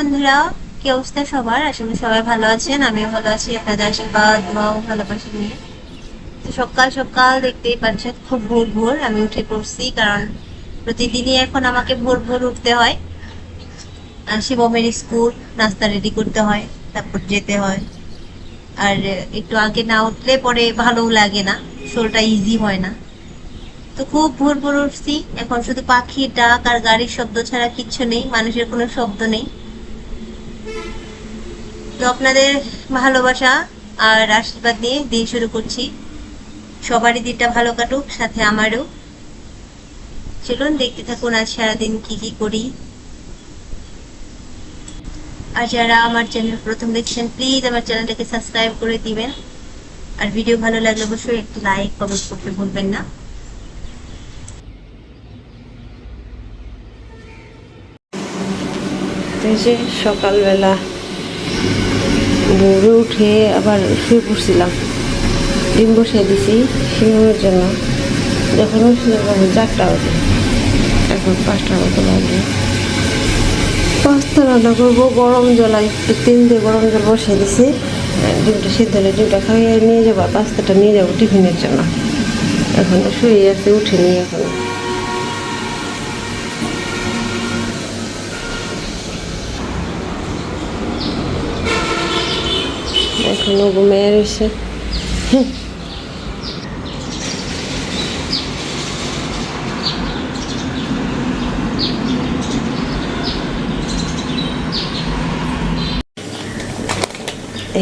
বন্ধুরা, কি অবস্থা সবার? করি সবাই ভালো আছেন, আমিও ভালো আছি। আপনাদের আশীর্বাদ দোয়া ও ভালোবাসা নিয়ে। তো সকাল সকাল দেখতেই পাচ্ছেন, খুব ভোর ভোর আমি উঠে পড়ছি, কারণ প্রতিদিনই এখন আমাকে ভোর ভোর উঠতে হয়। আর শিবমের স্কুল, নাস্তা রেডি করতে হয়, তারপর যেতে হয়। আর একটু আগে না উঠলে পরে ভালোও লাগে না শোলটা ইজি হয় না। তো খুব ভোর ভোর উঠছি, এখন শুধু পাখির ডাক আর গাড়ির শব্দ ছাড়া কিচ্ছু নেই, মানুষের কোনো শব্দ নেই। তো আপনাদের ভালোবাসা আর আশীর্বাদ নিয়ে দিন শুরু করছি। সবারই দিনটা ভালো কাটুক, সাথে আমারও। চলুন, দেখতে থাকুন আজ সারাদিন কি কি করি। আর যারা আমার চ্যানেল প্রথম দেখছেন প্লিজ আমার চ্যানেলটাকে সাবস্ক্রাইব করে দিবেন। আর ভিডিও ভালো লাগলে অবশ্যই একটু লাইক কমেন্ট করতে ভুলবেন না। সকালবেলা ভোরে উঠে আবার শুয়ে পড়ছিলাম। ডিম বসিয়ে দিছি শিমের জন্য। যখন তখন চারটা বাজে। এখন পাঁচটার মতো বাজে। পাঁচটা রান্না করব, গরম জল আর একটু তেল দিয়ে গরম জল বসিয়ে দিছি। ডিমটা সিদ্ধ হলে ডিমটা খাইয়ে নিয়ে যাব পাস্তাটা নিয়ে যাব টিফিনের জন্য। এখন শুয়ে আছে, উঠিনি এখন। এখনও ঘুমিয়ে রয়েছে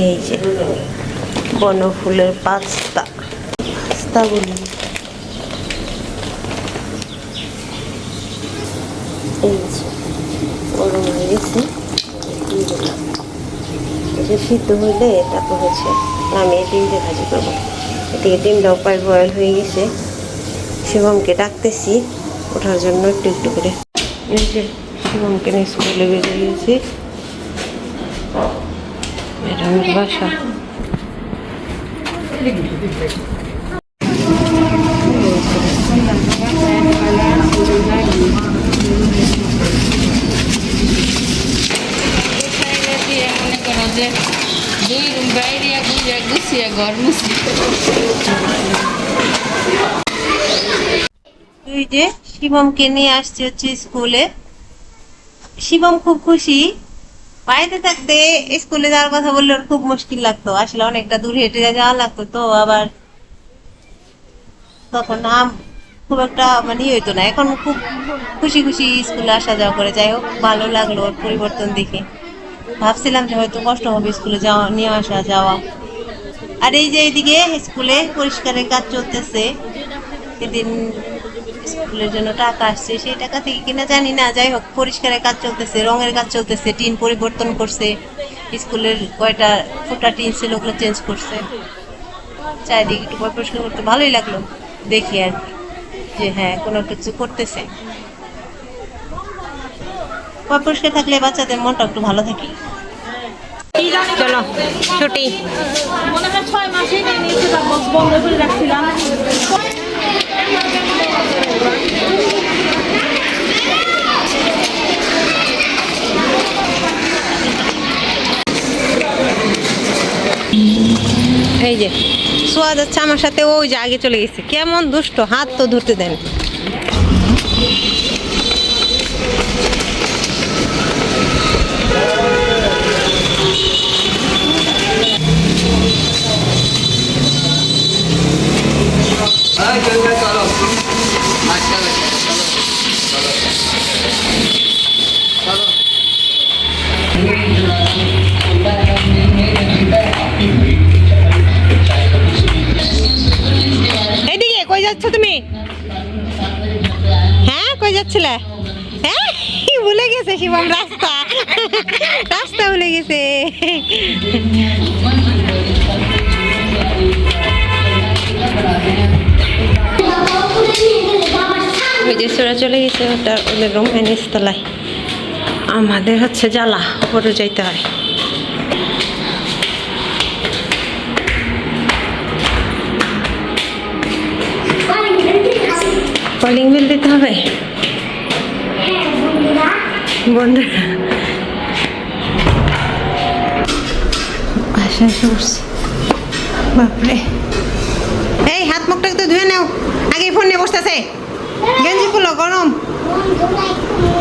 এই যে বনফুলের পাস্তা পাস্তা বলি। এই যে গরম হয়ে গেছে। এটা সিদ্ধ হইলে তারপর হচ্ছে আমি ডিম দিয়ে ভাজি করব। এদিকে ডিমটাও প্রায় বয়েল হয়ে গেছে। শিবমকে ডাকতেছি, ওঠার জন্য একটু একটু করে। যে শিবমকে নিয়ে স্কুলে বেরিয়ে গিয়েছি ম্যাডামের বাসা। মনে করো যে দুই রুম বাইরে গুছিয়ে গুছিয়ে ঘর মুছি তুই যে শিবমকে নিয়ে আসছে হচ্ছে স্কুলে। শিবম খুব খুশি। বাড়িতে থাকতে স্কুলে যাওয়ার কথা বললে ওর খুব মুশকিল লাগতো। আসলে অনেকটা দূর হেঁটে যাওয়া লাগতো তো, আবার তখন নাম খুব একটা মানে ইয়ে হইতো না। এখন খুব খুশি খুশি স্কুলে আসা যাওয়া করে। যাই হোক, ভালো লাগল ওর পরিবর্তন দেখে। ভাবছিলাম যে হয়তো কষ্ট হবে স্কুলে যাওয়া, নিয়ে আসা যাওয়া। আর এই যে এইদিকে স্কুলে পরিষ্কারের কাজ চলতেছে। এদিন স্কুলের জন্য টাকা আসছে, সেই টাকা থেকে কিনা জানি না। যাই হোক, পরিষ্কারের কাজ চলতেছে, রঙের কাজ চলতেছে, টিন পরিবর্তন করছে। স্কুলের কয়টা ফোটা টিন ছিল ওগুলো চেঞ্জ করছে। চারিদিকে একটু পরিষ্কার করতে ভালোই লাগল দেখি আর যে হ্যাঁ কোনো কিছু করতেছে। পরিষ্কার থাকলে বাচ্চাদের মনটা একটু ভালো থাকে। চলো ছুটি। ছয় মাসেই নিয়ে নিয়েছে তারপর বন্ধ করে রাখছিলাম। এই যে সোয়া যাচ্ছে আমার সাথে ওই যে আগে চলে গেছে। কেমন দুষ্ট হাত তো ধরতে দেন। এদিকে, কই যাচ্ছ তুমি? হ্যাঁ কই যাচ্ছিলে? হ্যাঁ ভুলে গেছে শিবম, রাস্তা। রাস্তা ভুলে গেছে। ওই যে চোরা চলে গেছে, ওটা ওদের রুম এনিসতলায় আমাদের হচ্ছে জ্বালা, ওপরে যাইতে হয়। কলিং বিল দিতে হবে? বন্ধুরা। আশা বাপরে। মুখটা একটু ধুয়ে নাও। আগে ফোন নিয়ে বসতেছে। গেঞ্জি খুলো, গরম।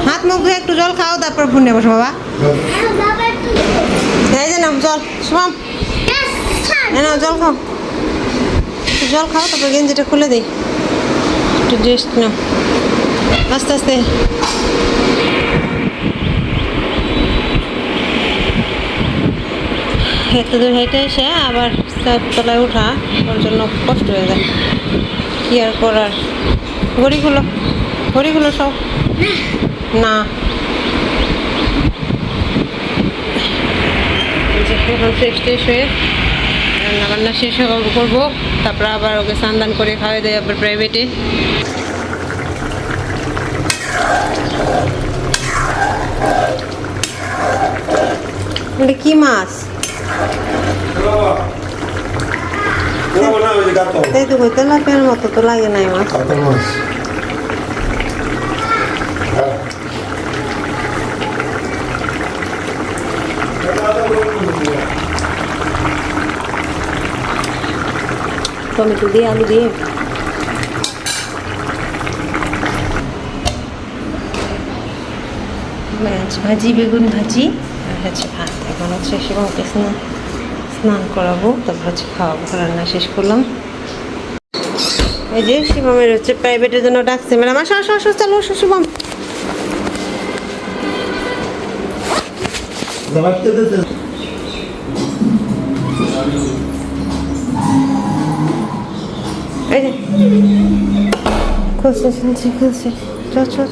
হাত মুখ ধুয়ে একটু জল খাও, তারপর ফোন নিয়ে বসো, বাবা। এই যে নাও, জল শুভম এই নাও, জল খাও। জল খাও, তারপর গেঞ্জিটা খুলে দিই। একটু রেস্ট নাও। আস্তে আস্তে। এত দূর হেঁটে এসে আবার তলায় ওঠা ওর জন্য কষ্ট হয়ে যায়। কি আর করার? ঘড়িগুলো ঘড়িগুলো সব না। এখন ফ্রেশ ট্রেশ হয়ে রান্না বান্না শেষ করব। তারপর আবার ওকে স্নান করে খাওয়াই দেয় আবার প্রাইভেটে এটা কি মাছ? তাই তো কই তেলাপিয়ার মতো তো লাগে নাই মাছ। más. টমেটো দিয়ে আলু দিয়ে। মাছ ভাজি বেগুন ভাজি আর হচ্ছে ভাত। এখন হচ্ছে শিবমকে স্নান স্নান করাবো, তারপর হচ্ছে খাওয়াবো। রান্না শেষ করলাম। এই যে শিবমের হচ্ছে প্রাইভেটের জন্য ডাকছে। ম্যাডাম, আসো আসো আসো, চলো, আসো, শিবম। এই শুনছি খুলছে চল চল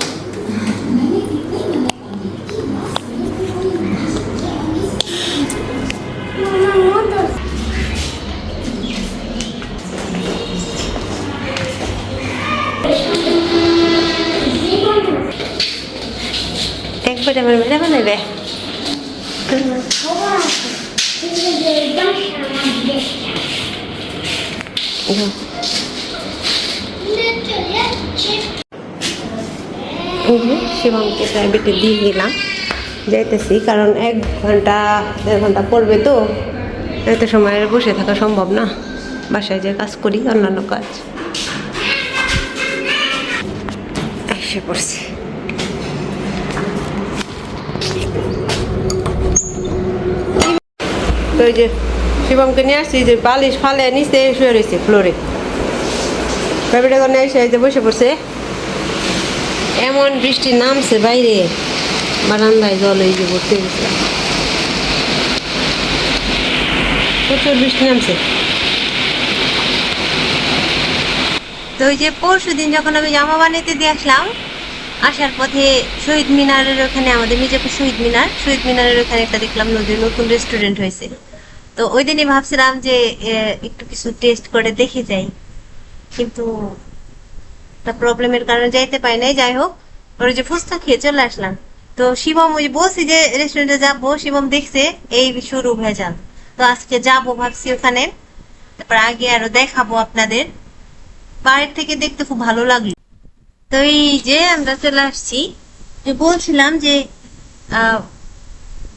একবারে আমার এই যে শিবমকে প্রাইভেটে দিয়ে গেলাম যাইতেছি কারণ এক ঘণ্টা দেড় ঘণ্টা পড়বে তো। এত সময় আর বসে থাকা সম্ভব না। বাসায় যে কাজ করি অন্যান্য কাজ। এসে পড়ছি। তো ওই যে শিবমকে নিয়ে আসছি যে বালিশ ফালে নিচে শুয়ে রয়েছে ফ্লোরে। এই যে বসে পড়ছে। এমন বৃষ্টি নামছে বাইরে। বারান্দায় জল এই যে ভর্তি গেছে প্রচুর বৃষ্টি নামছে। তো ওই যে পরশু দিন যখন আমি জামা বানাইতে দিয়ে আসলাম আসার পথে শহীদ মিনারের ওখানে আমাদের মির্জাপুর শহীদ মিনার, শহীদ মিনারের ওখানে একটা দেখলাম নদীর নতুন রেস্টুরেন্ট হয়েছে। তো ওই দিনই ভাবছিলাম যে একটু কিছু টেস্ট করে দেখে যাই। কিন্তু একটা প্রবলেমের কারণে যাইতে পারি নাই। যাই হোক, ওর যে ফুচকা খেয়ে চলে আসলাম। তো শিবম ওই বলছি যে রেস্টুরেন্টে যাব, শিবম দেখছে এই শুরু ভেজাল তো আজকে যাব ভাবছি ওখানে। তারপর আগে আরও দেখাবো আপনাদের। বাইরে থেকে দেখতে খুব ভালো লাগল। তো এই যে আমরা চলে আসছি বলছিলাম যে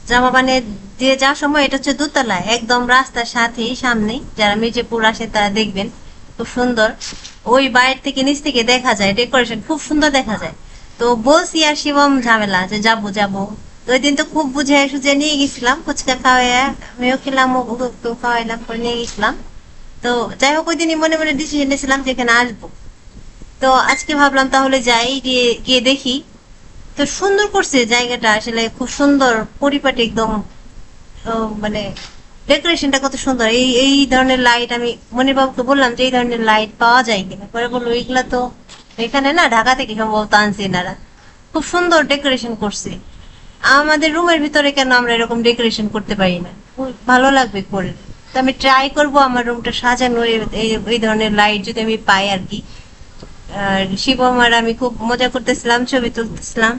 জামা বানে দিয়ে যাওয়ার সময় এটা হচ্ছে দোতলায় একদম রাস্তার সাথেই সামনে যারা মির্জাপুর আসে তারা দেখবেন, খুব সুন্দর। ওই বাইরে থেকে নিচ থেকে দেখা যায় ডেকোরেশন খুব সুন্দর দেখা যায়। তো বলছি আর শিবম ঝামেলা যে যাব যাব। তো ওই দিন তো খুব বুঝে সুঝে নিয়ে গেছিলাম, ফুচকা খাওয়াই আমিও খেলাম ও খাওয়াইলাম করে নিয়ে গেছিলাম। তো যাই হোক, ওই দিনই মনে মনে ডিসিশন নিয়েছিলাম যে এখানে আসব। তো আজকে ভাবলাম তাহলে যাই, গিয়ে গিয়ে দেখি। তো সুন্দর করছে জায়গাটা, আসলে খুব সুন্দর, পরিপাটি একদম মানে ডেকোরেশনটা কত সুন্দর। এই এই ধরনের লাইট আমি, মনির বাবুকে বললাম যে এই ধরনের লাইট পাওয়া যায় কিনা। পরে বলল এইগুলা তো এখানে না, ঢাকা থেকে সম্ভবত আনছে এনারা। খুব সুন্দর ডেকোরেশন করছে। আমাদের রুমের ভিতরে কেন আমরা এরকম ডেকোরেশন করতে পারি না? ভালো লাগবে করে তো আমি ট্রাই করব আমার রুমটা সাজানো এই ধরনের লাইট যদি আমি পাই আর কি। আর শিবম আর আমি খুব মজা করতেছিলাম, ছবি তুলতেছিলাম।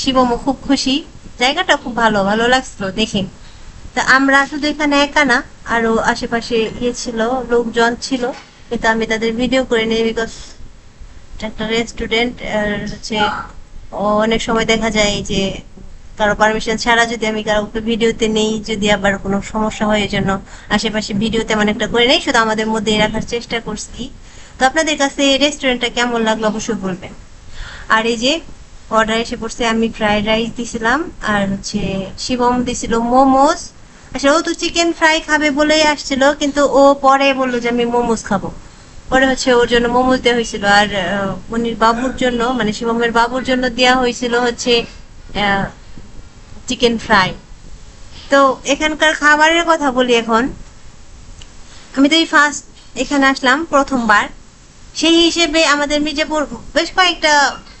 শিবমও খুব খুশি। জায়গাটা খুব ভালো ভালো লাগছিল দেখে। তা আমরা শুধু এখানে একা না, আরও আশেপাশে ইয়ে ছিল, লোকজন ছিল। কিন্তু আমি তাদের ভিডিও করে নিই বিকজ একটা রেস্টুরেন্ট হচ্ছে অনেক সময় দেখা যায় যে কারও পারমিশন ছাড়া যদি আমি কারও ভিডিওতে নেই, যদি আবার কোনো সমস্যা হয় এই জন্য আশেপাশে ভিডিও তেমন একটা করে নেই। শুধু আমাদের মধ্যেই রাখার চেষ্টা করছি। তো আপনাদের কাছে এই রেস্টুরেন্টটা কেমন লাগল অবশ্যই বলবেন। আর এই যে অর্ডার এসে পড়ছে, আমি ফ্রাইড রাইস দিছিলাম, আর হচ্ছে শিবম দিছিল মোমোস আসলে ও তো চিকেন ফ্রাই খাবে বলেই আসছিল, কিন্তু ও পরে বলল যে আমি মোমোস খাব। পরে হচ্ছে ওর জন্য মোমোস দেওয়া হয়েছিল, আর উনির বাবুর জন্য মানে শিবমের বাবুর জন্য দেওয়া হয়েছিল হচ্ছে চিকেন ফ্রাই তো এখানকার খাবারের কথা বলি এখন। আমি তো এই ফার্স্ট এখানে আসলাম প্রথমবার। সেই হিসেবে আমাদের মির্জাপুর বেশ কয়েকটা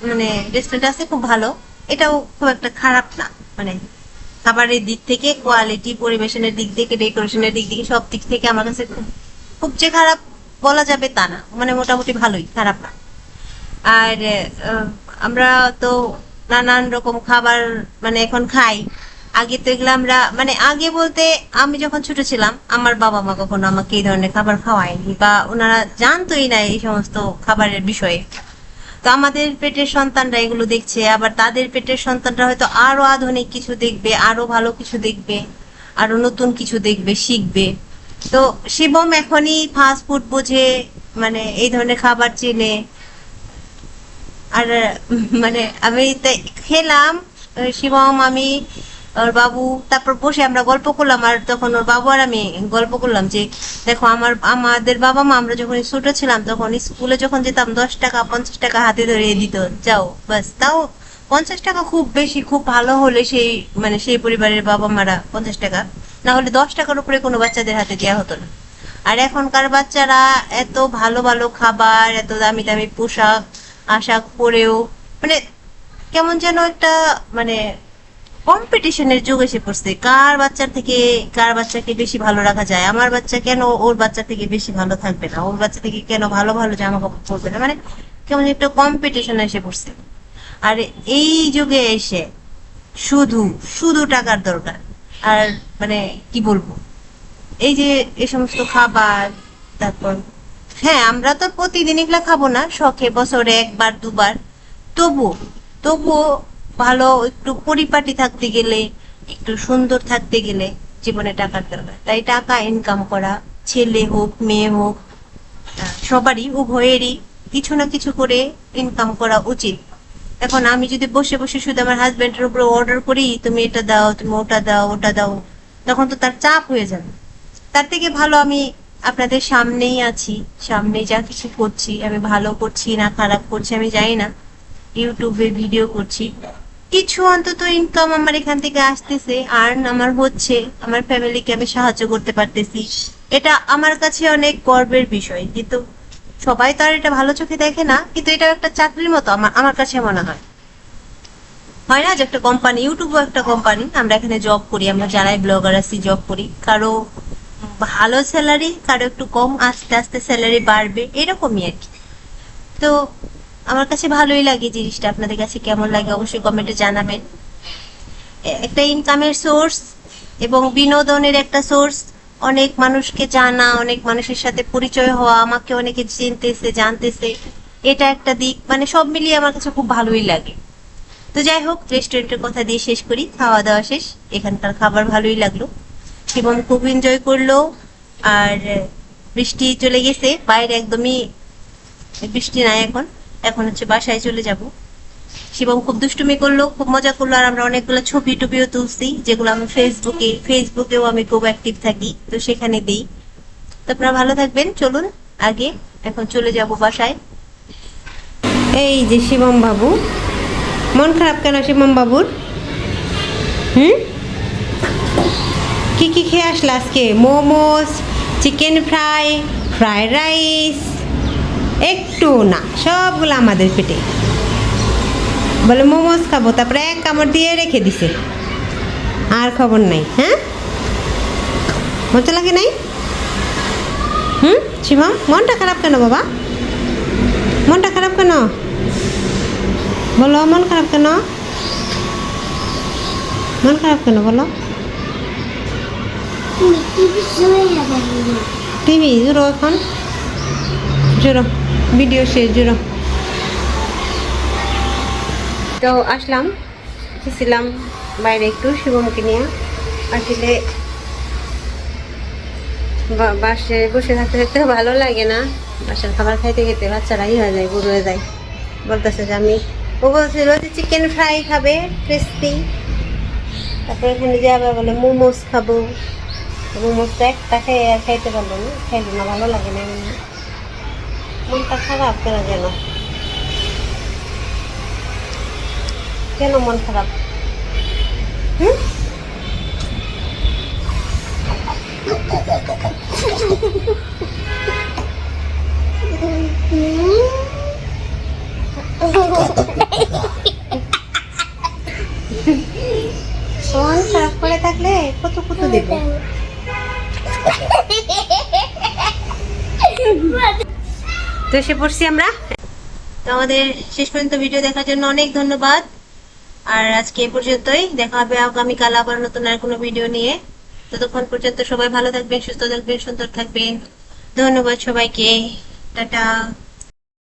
মানে রেস্টুরেন্ট আছে খুব ভালো। এটাও খুব একটা খারাপ না। মানে খাবারের দিক থেকে কোয়ালিটি পরিবেশনের দিক থেকে ডেকোরেশনের দিক থেকে, সব দিক থেকে আমার কাছে খুব খুব যে খারাপ বলা যাবে তা না। মানে মোটামুটি ভালোই, খারাপ না। আর আমরা তো নানান রকম খাবার মানে এখন খাই। আগে তো এগুলো আমরা মানে আগে বলতে আমি যখন ছোট ছিলাম, আমার বাবা মা কখনো আমাকে এই ধরনের খাবার খাওয়ায়নি বা ওনারা জানতোই না এই সমস্ত খাবারের বিষয়ে। তো আমাদের পেটের সন্তানরা এগুলো দেখছে, আবার তাদের পেটের সন্তানরা হয়তো আরও আধুনিক কিছু দেখবে, আরও ভালো কিছু দেখবে, আরও নতুন কিছু দেখবে, শিখবে। তো শিবম এখনই ফাস্ট ফুড বোঝে মানে এই ধরনের খাবার চেনে। আর মানে আমি খেলাম, শিবম, আমি ওর বাবু, তারপর বসে আমরা গল্প করলাম, আর তখন ওর বাবু আর আমি গল্প করলাম যে, দেখো, আমার, আমাদের বাবা মা, আমরা যখন ছোট ছিলাম, তখন স্কুলে যখন যেতাম, দশ টাকা, পঞ্চাশ টাকা হাতে ধরিয়ে দিত, যাও, বাস। তাও পঞ্চাশ টাকা খুব বেশি, খুব ভালো হলে সেই মানে সেই পরিবারের বাবা মারা পঞ্চাশ টাকা। না হলে দশ টাকার উপরে কোনো বাচ্চাদের হাতে দেওয়া হতো না। আর এখনকার বাচ্চারা এত ভালো ভালো খাবার, এত দামি দামি পোশাক, আশাক পরেও মানে কেমন যেন একটা মানে কম্পিটিশনের যুগ এসে পড়ছে। কার বাচ্চার থেকে, কার বাচ্চাকে বেশি ভালো রাখা যায়? আমার বাচ্চা কেন ওর বাচ্চা থেকে বেশি ভালো থাকবে না? ওর বাচ্চা থেকে কেন ভালো ভালো জামা কাপড় পরবে না? মানে কেমন একটা কম্পিটিশন এসে পড়ছে। আর এই যুগে এসে শুধু শুধু টাকার দরকার। আর মানে কি বলব? এই যে এই সমস্ত খাবার, তারপর হ্যাঁ আমরা তো প্রতিদিন এগুলা খাব না। শখে বছরে একবার, দুবার। তবু তবুও ভালো, একটু পরিপাটি থাকতে গেলে, একটু সুন্দর থাকতে গেলে জীবনে টাকার দরকার তাই টাকা ইনকাম করা, ছেলে হোক, মেয়ে হোক সবারই, উভয়েরই কিছু না কিছু করে ইনকাম করা উচিত। এখন আমি যদি বসে বসে শুধু আমার হাজবেন্ডের উপরে অর্ডার করি, তুমি এটা দাও, তুমি ওটা দাও ওটা দাও, তখন তো তার চাপ হয়ে যাবে। তার থেকে ভালো আমি আপনাদের সামনেই আছি সামনে যা কিছু করছি, আমি ভালো করছি না, খারাপ করছি, আমি জানি না। ইউটিউবে ভিডিও করছি। কিছু অন্তত ইনকাম আমার এখান থেকে আসতেছে আর্ন আমার হচ্ছে, আমার ফ্যামিলিকে আমি সাহায্য করতে পারতেছি। এটা আমার কাছে অনেক গর্বের বিষয়, কিন্তু সবাই তো আর এটা ভালো চোখে দেখে না, কিন্তু এটা একটা চাকরির মতো আমার আমার কাছে মনে হয়। হয় না যে একটা কোম্পানি ইউটিউবও একটা কোম্পানি আমরা এখানে জব করি, আমরা যারাই ব্লগার আছি জব করি। কারও ভালো স্যালারি কারও একটু কম আস্তে আস্তে স্যালারি বাড়বে, এরকমই আর কি। তো আমার কাছে ভালোই লাগে জিনিসটা। আপনাদের কাছে কেমন লাগে অবশ্যই কমেন্টে জানাবেন। একটা ইনকামের সোর্স এবং বিনোদনের একটা সোর্স অনেক মানুষকে জানা, অনেক মানুষের সাথে পরিচয় হওয়া, আমাকে অনেকে চিনতেছে, জানতেছে। এটা একটা দিক। মানে সব মিলিয়ে আমার কাছে খুব ভালোই লাগে। তো যাই হোক রেস্টুরেন্টের কথা দিয়ে শেষ করি। খাওয়া দাওয়া শেষ। এখানকার খাবার ভালোই লাগল। শিবম খুব এনজয় করল। আর বৃষ্টি চলে গেছে। বাইরে একদমই বৃষ্টি নাই এখন। এখন হচ্ছে বাসায় চলে যাব। শিবম খুব দুষ্টুমি করল, খুব মজা করল, আর আমরা অনেকগুলো ছবি টবিও তুলছি, যেগুলো আমি ফেসবুকে ফেসবুকেও আমি খুব অ্যাক্টিভ থাকি, তো সেখানে দিই। তো আপনারা ভালো থাকবেন, চলুন আগে এখন চলে যাব বাসায়। এই যে শিবম বাবু, মন খারাপ কেন শিবম বাবুর? হুম? কি কি খেয়ে আসলে আজকে? Momos, chicken fry, fried rice একটু না সবগুলো আমাদের পেটে। বলে মোমোস খাব তারপরে এক কামড় দিয়ে রেখে দিছে। আর খবর নাই হ্যাঁ? মজা লাগে নাই? হুম? শিবম মনটা খারাপ কেন বাবা? মনটা খারাপ কেন? বলো মন খারাপ কেন? মন খারাপ কেন বলো? টিভি জুড়ো এখন। জুড়ো ভিডিও শেষ জুড়ো তো আসলাম গেছিলাম বাইরে একটু শিবমকে নিয়ে। আসলে বাসে বসে থাকতে থাকতে ভালো লাগে না। বাসার খাবার খাইতে খেতে বাচ্চারাই হয়ে যায়, বুড়ো হয়ে যায়। বলতেছে যে আমি ও বলছিল যে চিকেন ফ্রাই খাবে ক্রিস্পি তারপরে এখানে যে আবার বলে মোমোস খাব। মোমোসটা একটা খেয়ে আর খাইতে পারল না, খাইলো না, ভালো লাগে না মনটা খারাপ কেন যেন? কেন মন খারাপ? হুম? মন খারাপ করে থাকলে কত কত দেবে? তো এসে পড়ছি আমরা। তো আমাদের শেষ পর্যন্ত ভিডিও দেখার জন্য অনেক ধন্যবাদ। আর আজকে এ পর্যন্তই। দেখা হবে আগামীকাল আবার নতুন আর কোনো ভিডিও নিয়ে। ততক্ষণ পর্যন্ত সবাই ভালো থাকবেন, সুস্থ থাকবেন, সুন্দর থাকবেন। ধন্যবাদ সবাইকে। টাটা।